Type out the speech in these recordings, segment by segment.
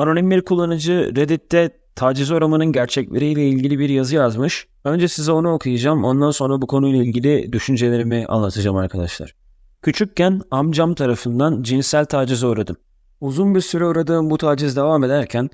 Anonim bir kullanıcı Reddit'te taciz uğramanın gerçekleriyle ilgili bir yazı yazmış. Önce size onu okuyacağım. Ondan sonra bu konuyla ilgili düşüncelerimi anlatacağım arkadaşlar. Küçükken amcam tarafından cinsel tacize uğradım. Uzun bir süre uğradığım bu taciz devam ederken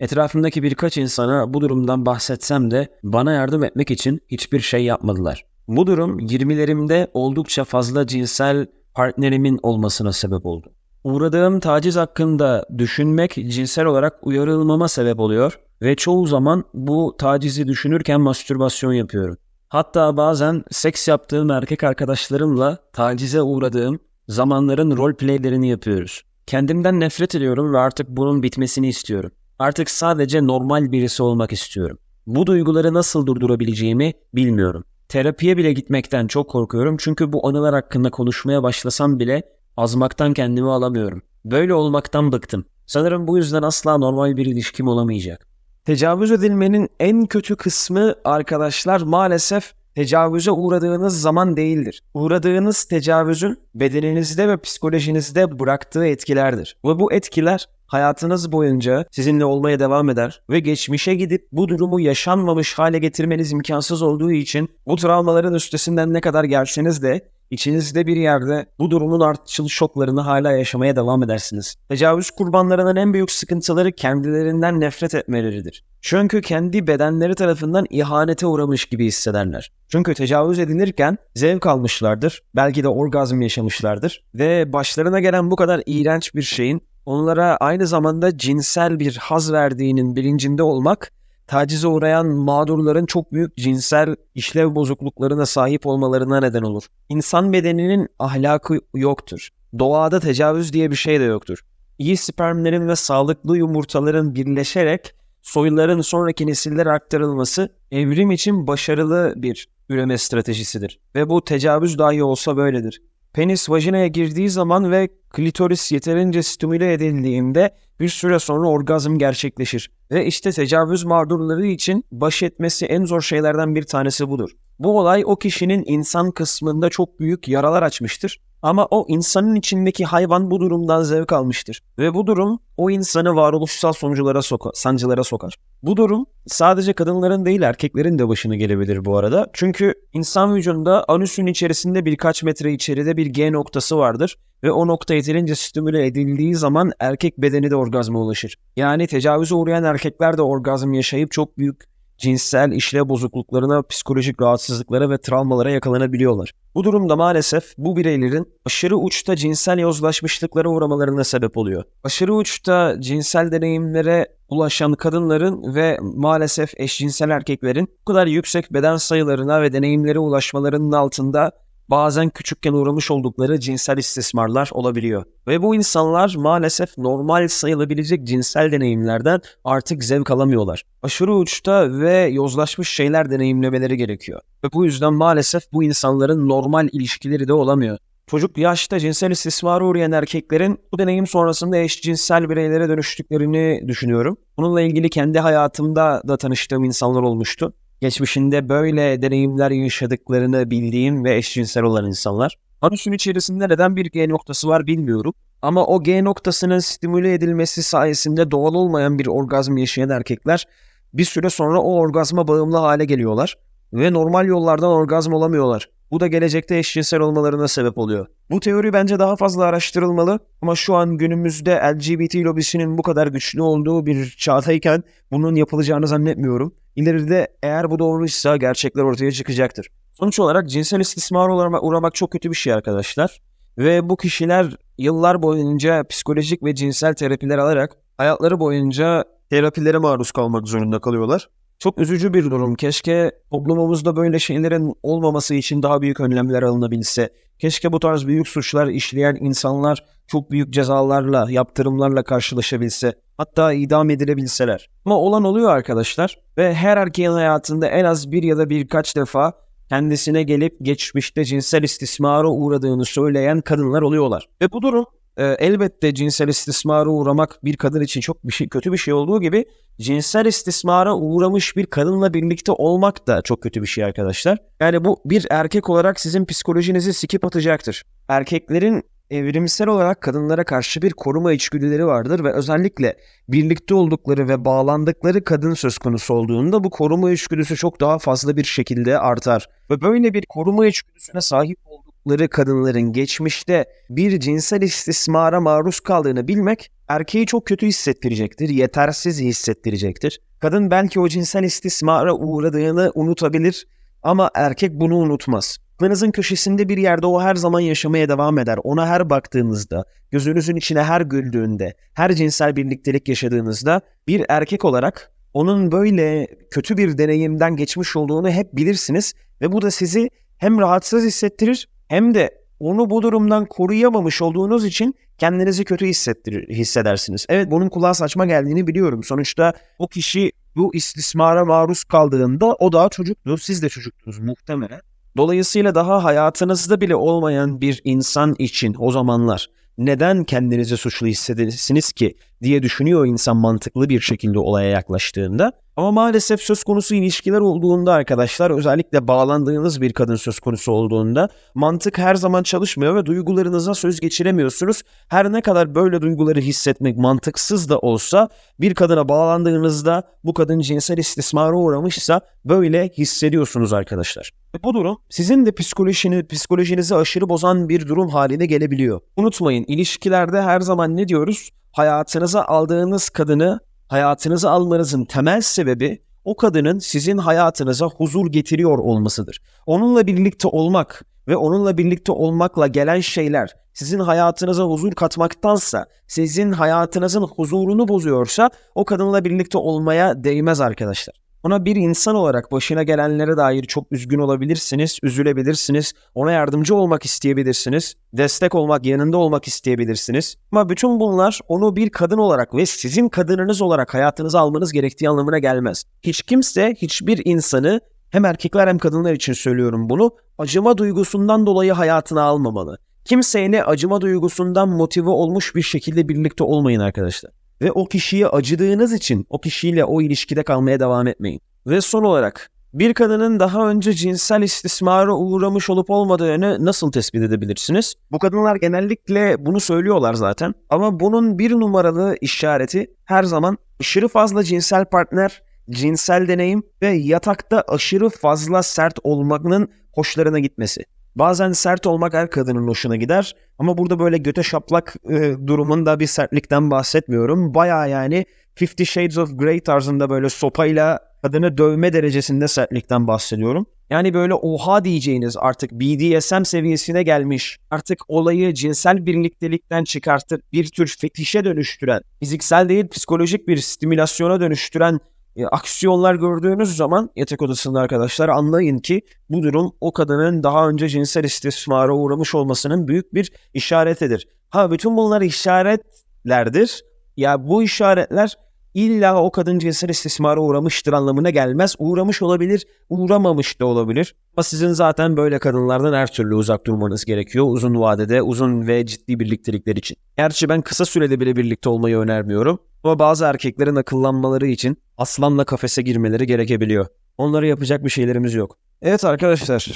etrafımdaki birkaç insana bu durumdan bahsetsem de bana yardım etmek için hiçbir şey yapmadılar. Bu durum 20'lerimde oldukça fazla cinsel partnerimin olmasına sebep oldu. Uğradığım taciz hakkında düşünmek cinsel olarak uyarılmama sebep oluyor ve çoğu zaman bu tacizi düşünürken mastürbasyon yapıyorum. Hatta bazen seks yaptığım erkek arkadaşlarımla tacize uğradığım zamanların roleplaylerini yapıyoruz. Kendimden nefret ediyorum ve artık bunun bitmesini istiyorum. Artık sadece normal birisi olmak istiyorum. Bu duyguları nasıl durdurabileceğimi bilmiyorum. Terapiye bile gitmekten çok korkuyorum çünkü bu anılar hakkında konuşmaya başlasam bile azmaktan kendimi alamıyorum. Böyle olmaktan bıktım. Sanırım bu yüzden asla normal bir ilişkim olamayacak. Tecavüz edilmenin en kötü kısmı arkadaşlar maalesef tecavüze uğradığınız zaman değildir. Uğradığınız tecavüzün bedeninizde ve psikolojinizde bıraktığı etkilerdir. Ve bu etkiler hayatınız boyunca sizinle olmaya devam eder ve geçmişe gidip bu durumu yaşanmamış hale getirmeniz imkansız olduğu için bu travmaların üstesinden ne kadar gelseniz de İçinizde bir yerde bu durumun artışıl şoklarını hala yaşamaya devam edersiniz. Tecavüz kurbanlarının en büyük sıkıntıları kendilerinden nefret etmeleridir. Çünkü kendi bedenleri tarafından ihanete uğramış gibi hissederler. Çünkü tecavüz edilirken zevk almışlardır, belki de orgazm yaşamışlardır ve başlarına gelen bu kadar iğrenç bir şeyin onlara aynı zamanda cinsel bir haz verdiğinin bilincinde olmak tacize uğrayan mağdurların çok büyük cinsel işlev bozukluklarına sahip olmalarına neden olur. İnsan bedeninin ahlakı yoktur. Doğada tecavüz diye bir şey de yoktur. İyi spermlerin ve sağlıklı yumurtaların birleşerek soyların sonraki nesillere aktarılması evrim için başarılı bir üreme stratejisidir. Ve bu tecavüz dahi olsa böyledir. Penis vajinaya girdiği zaman ve klitoris yeterince stimüle edildiğinde bir süre sonra orgazm gerçekleşir. Ve işte tecavüz mağdurları için baş etmesi en zor şeylerden bir tanesi budur. Bu olay o kişinin insan kısmında çok büyük yaralar açmıştır. Ama o insanın içindeki hayvan bu durumdan zevk almıştır. Ve bu durum o insanı varoluşsal sonuçlara sokar, sancılara sokar. Bu durum sadece kadınların değil erkeklerin de başına gelebilir bu arada. Çünkü insan vücudunda anüsün içerisinde birkaç metre içeride bir G noktası vardır. Ve o nokta yeterince stimüle edildiği zaman erkek bedeni de orgazma ulaşır. Yani tecavüze uğrayan erkekler de orgazm yaşayıp çok büyük cinsel işlev bozukluklarına, psikolojik rahatsızlıklara ve travmalara yakalanabiliyorlar. Bu durumda maalesef bu bireylerin aşırı uçta cinsel yozlaşmışlıklara uğramalarına sebep oluyor. Aşırı uçta cinsel deneyimlere ulaşan kadınların ve maalesef eşcinsel erkeklerin bu kadar yüksek beden sayılarına ve deneyimlere ulaşmalarının altında bazen küçükken uğramış oldukları cinsel istismarlar olabiliyor. Ve bu insanlar maalesef normal sayılabilecek cinsel deneyimlerden artık zevk alamıyorlar. Aşırı uçta ve yozlaşmış şeyler deneyimlemeleri gerekiyor. Ve bu yüzden maalesef bu insanların normal ilişkileri de olamıyor. Çocuk yaşta cinsel istismara uğrayan erkeklerin bu deneyim sonrasında eşcinsel bireylere dönüştüklerini düşünüyorum. Bununla ilgili kendi hayatımda da tanıştığım insanlar olmuştu geçmişinde böyle deneyimler yaşadıklarını bildiğim ve eşcinsel olan insanlar. Anüsün içerisinde neden bir G noktası var bilmiyorum. Ama o G noktasının stimüle edilmesi sayesinde doğal olmayan bir orgazm yaşayan erkekler bir süre sonra o orgazma bağımlı hale geliyorlar ve normal yollardan orgazm olamıyorlar. Bu da gelecekte eşcinsel olmalarına sebep oluyor. Bu teori bence daha fazla araştırılmalı ama şu an günümüzde LGBT lobisinin bu kadar güçlü olduğu bir çağdayken bunun yapılacağını zannetmiyorum. İleride eğer bu doğruysa gerçekler ortaya çıkacaktır. Sonuç olarak cinsel istismara uğramak çok kötü bir şey arkadaşlar. Ve bu kişiler yıllar boyunca psikolojik ve cinsel terapiler alarak hayatları boyunca terapilere maruz kalmak zorunda kalıyorlar. Çok üzücü bir durum. Keşke toplumumuzda böyle şeylerin olmaması için daha büyük önlemler alınabilse. Keşke bu tarz büyük suçlar işleyen insanlar çok büyük cezalarla, yaptırımlarla karşılaşabilse. Hatta idam edilebilseler. Ama olan oluyor arkadaşlar. Ve her erkeğin hayatında en az bir ya da birkaç defa kendisine gelip geçmişte cinsel istismara uğradığını söyleyen kadınlar oluyorlar. Ve bu durum e, elbette cinsel istismara uğramak bir kadın için çok bir şey kötü bir şey olduğu gibi cinsel istismara uğramış bir kadınla birlikte olmak da çok kötü bir şey arkadaşlar. Yani bu bir erkek olarak sizin psikolojinizi sikip atacaktır. Erkeklerin evrimsel olarak kadınlara karşı bir koruma içgüdüleri vardır ve özellikle birlikte oldukları ve bağlandıkları kadın söz konusu olduğunda bu koruma içgüdüsü çok daha fazla bir şekilde artar. Ve böyle bir koruma içgüdüsüne sahip oldukları kadınların geçmişte bir cinsel istismara maruz kaldığını bilmek erkeği çok kötü hissettirecektir, yetersiz hissettirecektir. Kadın belki o cinsel istismara uğradığını unutabilir ama erkek bunu unutmaz. Aklınızın köşesinde bir yerde o her zaman yaşamaya devam eder. Ona her baktığınızda, gözünüzün içine her güldüğünde, her cinsel birliktelik yaşadığınızda bir erkek olarak onun böyle kötü bir deneyimden geçmiş olduğunu hep bilirsiniz ve bu da sizi hem rahatsız hissettirir hem de onu bu durumdan koruyamamış olduğunuz için kendinizi kötü hissettirir, hissedersiniz. Evet bunun kulağa saçma geldiğini biliyorum. Sonuçta o kişi bu istismara maruz kaldığında o daha çocuktu. Siz de çocuktunuz muhtemelen. Dolayısıyla daha hayatınızda bile olmayan bir insan için o zamanlar neden kendinizi suçlu hissedesiniz ki diye düşünüyor insan mantıklı bir şekilde olaya yaklaştığında. Ama maalesef söz konusu ilişkiler olduğunda arkadaşlar özellikle bağlandığınız bir kadın söz konusu olduğunda mantık her zaman çalışmıyor ve duygularınıza söz geçiremiyorsunuz. Her ne kadar böyle duyguları hissetmek mantıksız da olsa bir kadına bağlandığınızda bu kadın cinsel istismara uğramışsa böyle hissediyorsunuz arkadaşlar. Bu durum sizin de psikolojini, psikolojinizi aşırı bozan bir durum haline gelebiliyor. Unutmayın ilişkilerde her zaman ne diyoruz? Hayatınıza aldığınız kadını hayatınıza almanızın temel sebebi o kadının sizin hayatınıza huzur getiriyor olmasıdır. Onunla birlikte olmak ve onunla birlikte olmakla gelen şeyler sizin hayatınıza huzur katmaktansa, sizin hayatınızın huzurunu bozuyorsa o kadınla birlikte olmaya değmez arkadaşlar. Ona bir insan olarak başına gelenlere dair çok üzgün olabilirsiniz, üzülebilirsiniz, ona yardımcı olmak isteyebilirsiniz, destek olmak, yanında olmak isteyebilirsiniz. Ama bütün bunlar onu bir kadın olarak ve sizin kadınınız olarak hayatınıza almanız gerektiği anlamına gelmez. Hiç kimse hiçbir insanı hem erkekler hem kadınlar için söylüyorum bunu, acıma duygusundan dolayı hayatına almamalı. Kimseyle acıma duygusundan motive olmuş bir şekilde birlikte olmayın arkadaşlar ve o kişiye acıdığınız için o kişiyle o ilişkide kalmaya devam etmeyin. Ve son olarak bir kadının daha önce cinsel istismara uğramış olup olmadığını nasıl tespit edebilirsiniz? Bu kadınlar genellikle bunu söylüyorlar zaten. Ama bunun bir numaralı işareti her zaman aşırı fazla cinsel partner, cinsel deneyim ve yatakta aşırı fazla sert olmanın hoşlarına gitmesi. Bazen sert olmak her kadının hoşuna gider ama burada böyle göte şaplak e, durumunda bir sertlikten bahsetmiyorum. Baya yani Fifty Shades of Grey tarzında böyle sopayla kadını dövme derecesinde sertlikten bahsediyorum. Yani böyle oha diyeceğiniz artık BDSM seviyesine gelmiş, artık olayı cinsel birliktelikten çıkartıp bir tür fetişe dönüştüren, fiziksel değil psikolojik bir stimülasyona dönüştüren e, aksiyonlar gördüğünüz zaman yatak odasında arkadaşlar anlayın ki bu durum o kadının daha önce cinsel istismara uğramış olmasının büyük bir işaretidir. Ha bütün bunlar işaretlerdir. Ya bu işaretler illa o kadın cinsel istismara uğramıştır anlamına gelmez. Uğramış olabilir, uğramamış da olabilir. Ama sizin zaten böyle kadınlardan her türlü uzak durmanız gerekiyor uzun vadede, uzun ve ciddi birliktelikler için. Gerçi ben kısa sürede bile birlikte olmayı önermiyorum. Ama bazı erkeklerin akıllanmaları için aslanla kafese girmeleri gerekebiliyor. Onlara yapacak bir şeylerimiz yok. Evet arkadaşlar,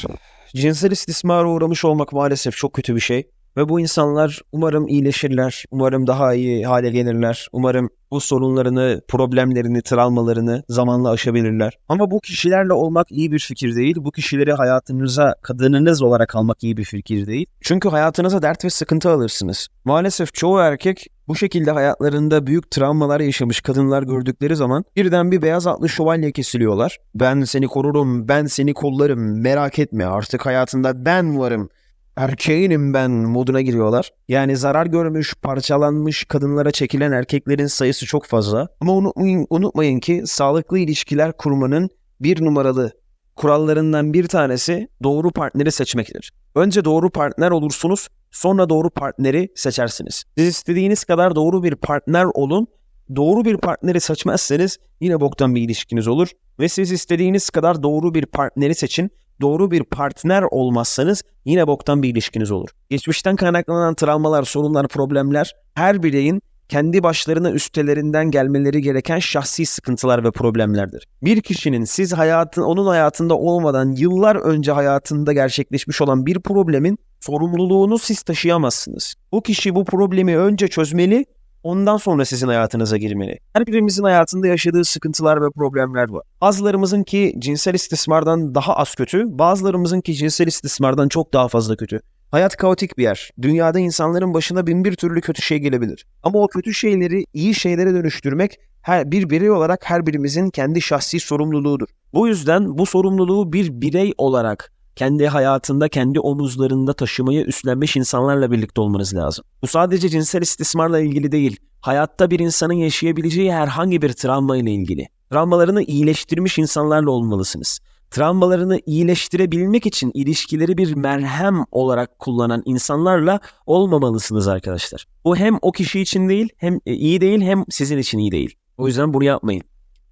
cinsel istismara uğramış olmak maalesef çok kötü bir şey. Ve bu insanlar umarım iyileşirler, umarım daha iyi hale gelirler, umarım bu sorunlarını, problemlerini, travmalarını zamanla aşabilirler. Ama bu kişilerle olmak iyi bir fikir değil. Bu kişileri hayatınıza kadınınız olarak almak iyi bir fikir değil. Çünkü hayatınıza dert ve sıkıntı alırsınız. Maalesef çoğu erkek bu şekilde hayatlarında büyük travmalar yaşamış kadınlar gördükleri zaman birden bir beyaz atlı şövalye kesiliyorlar. Ben seni korurum, ben seni kollarım, merak etme artık hayatında ben varım erkeğinim ben moduna giriyorlar. Yani zarar görmüş, parçalanmış kadınlara çekilen erkeklerin sayısı çok fazla. Ama unutmayın, unutmayın ki sağlıklı ilişkiler kurmanın bir numaralı kurallarından bir tanesi doğru partneri seçmektir. Önce doğru partner olursunuz, sonra doğru partneri seçersiniz. Siz istediğiniz kadar doğru bir partner olun, doğru bir partneri seçmezseniz yine boktan bir ilişkiniz olur. Ve siz istediğiniz kadar doğru bir partneri seçin, doğru bir partner olmazsanız yine boktan bir ilişkiniz olur. Geçmişten kaynaklanan travmalar, sorunlar, problemler her bireyin kendi başlarına üstelerinden gelmeleri gereken şahsi sıkıntılar ve problemlerdir. Bir kişinin siz hayatın onun hayatında olmadan yıllar önce hayatında gerçekleşmiş olan bir problemin sorumluluğunu siz taşıyamazsınız. Bu kişi bu problemi önce çözmeli, ondan sonra sizin hayatınıza girmeli. Her birimizin hayatında yaşadığı sıkıntılar ve problemler var. Bazılarımızın ki cinsel istismardan daha az kötü, bazılarımızın ki cinsel istismardan çok daha fazla kötü. Hayat kaotik bir yer. Dünyada insanların başına bin bir türlü kötü şey gelebilir. Ama o kötü şeyleri iyi şeylere dönüştürmek her bir birey olarak her birimizin kendi şahsi sorumluluğudur. Bu yüzden bu sorumluluğu bir birey olarak kendi hayatında, kendi omuzlarında taşımayı üstlenmiş insanlarla birlikte olmanız lazım. Bu sadece cinsel istismarla ilgili değil. Hayatta bir insanın yaşayabileceği herhangi bir travma ile ilgili. Travmalarını iyileştirmiş insanlarla olmalısınız. Travmalarını iyileştirebilmek için ilişkileri bir merhem olarak kullanan insanlarla olmamalısınız arkadaşlar. Bu hem o kişi için değil, hem e, iyi değil hem sizin için iyi değil. O yüzden bunu yapmayın.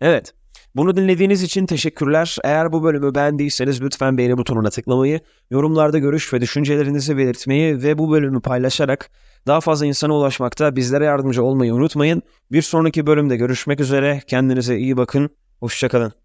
Evet. Bunu dinlediğiniz için teşekkürler. Eğer bu bölümü beğendiyseniz lütfen beğeni butonuna tıklamayı, yorumlarda görüş ve düşüncelerinizi belirtmeyi ve bu bölümü paylaşarak daha fazla insana ulaşmakta bizlere yardımcı olmayı unutmayın. Bir sonraki bölümde görüşmek üzere. Kendinize iyi bakın. Hoşçakalın.